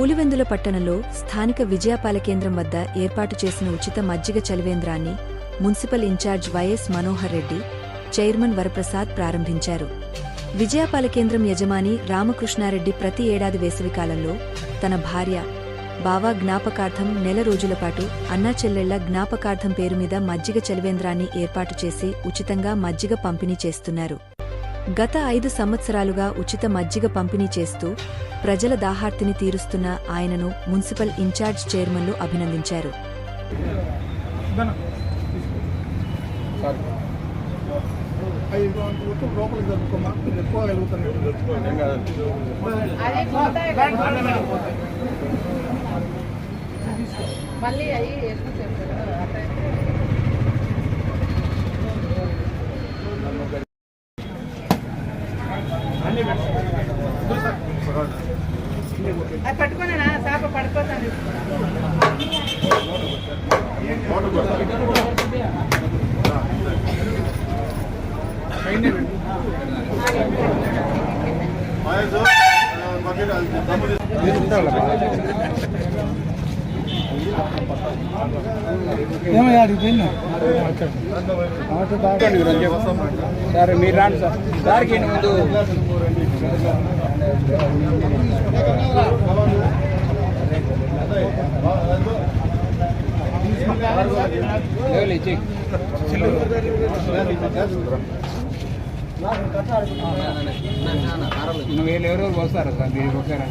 పులివెందుల పట్టణంలో స్థానిక విజయపాల కేంద్రం వద్ద ఏర్పాటు చేసిన ఉచిత మజ్జిగ చలివేంద్రాన్ని municipal in-charge YS Manohar Reddy chairman Varaprasad ప్రారంభించారు. విజయపాల కేంద్రం యజమాని రామకృష్ణారెడ్డి ప్రతి ఏడాది వేసవికాలంలో తన భార్య బావా జ్ఞాపకార్థం నెల రోజుల పాటు అన్నా చెల్లెళ్ళ జ్ఞాపకార్థం పేరు మీద మజ్జిగ చలివేంద్రాన్ని ఏర్పాటు చేసి ఉచితంగా మజ్జిగ పంపిణీ చేస్తున్నారు. గత ఐదు సంవత్సరాలుగా ఉచిత మజ్జిగ పంపిణీ చేస్తూ ప్రజల దాహార్తిని తీరుస్తున్న ఆయనను మున్సిపల్ ఇన్ఛార్జ్ చైర్మన్లు అభినందించారు. ఎక్కువ మళ్ళీ అది పట్టుకున్నా చేప పడుకోతాను ఏమయ్యా అడిగిపోయిందా సరే మీరు రాండి సార్. సార్కి ముందు. నువ్వు వీళ్ళు ఎవరెవరు వస్తారా సార్? మీరు ఒకసారి